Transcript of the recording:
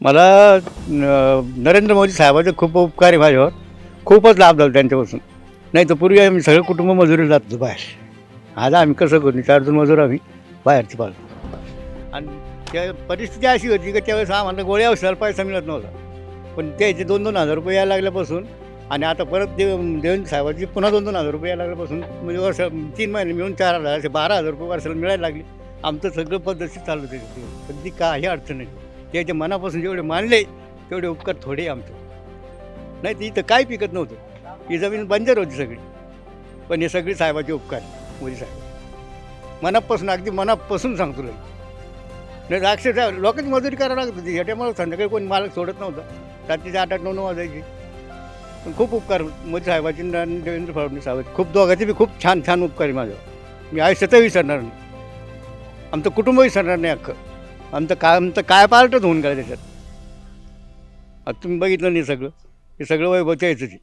मला न- नरेंद्र मोदी साहेबाचे खूप उपकार आहे माझ्यावर. खूपच लाभ झाला त्यांच्यापासून. नाही तर पूर्वी आम्ही सगळं कुटुंब मजुरी जात होतो बाहेर. आता आम्ही कसं करू? चार दोन मजूर आम्ही बाहेरची पाळतो आणि त्या परिस्थिती अशी होती की त्यावेळेस आम्हाला गोळ्या औषधाला पैसा मिळत नव्हता. पण त्याचे दोन दोन हजार रुपये यायला लागल्यापासून आणि आता परत देव देवेंद्र साहेबाची पुन्हा दोन दोन हजार रुपये यायला लागल्यापासून म्हणजे वर्ष तीन महिने मिळून चार हजार असे बारा हजार रुपये वर्षाला मिळायला लागले. आमचं सगळं पद्धती चालू होते. पण ती काही अडचण नाही. त्याच्या मनापासून जेवढे मानले तेवढे उपकार थोडे आमचे. नाही तर इथं काय पिकत नव्हतं. ही जमीन बंजर होती सगळी. पण हे सगळे साहेबाचे उपकार मोदी साहेब. मनापासून अगदी मनापासून सांगतो तुला नाही तर अक्षरशः लोकच मजुरी करावं लागत होती. ह्याच्यामुळे संध्याकाळी कोणी मालक सोडत नव्हतं. रात्रीचे आठ आठ नऊ नऊ वाजायची. पण खूप उपकार मोदी साहेबाचे आणि देवेंद्र फडणवीस साहेब खूप दोघांचे बी खूप छान छान उपकार आहे माझं मी आयुष्यातही विसरणार नाही. आमचं कुटुंब विसरणार नाही अख्खं. आमचं काय आमचं काय पार्टच होऊन गेलं त्याच्यात. आता तुम्ही बघितलं नाही सगळं. हे सगळं वैभव त्यायचं ते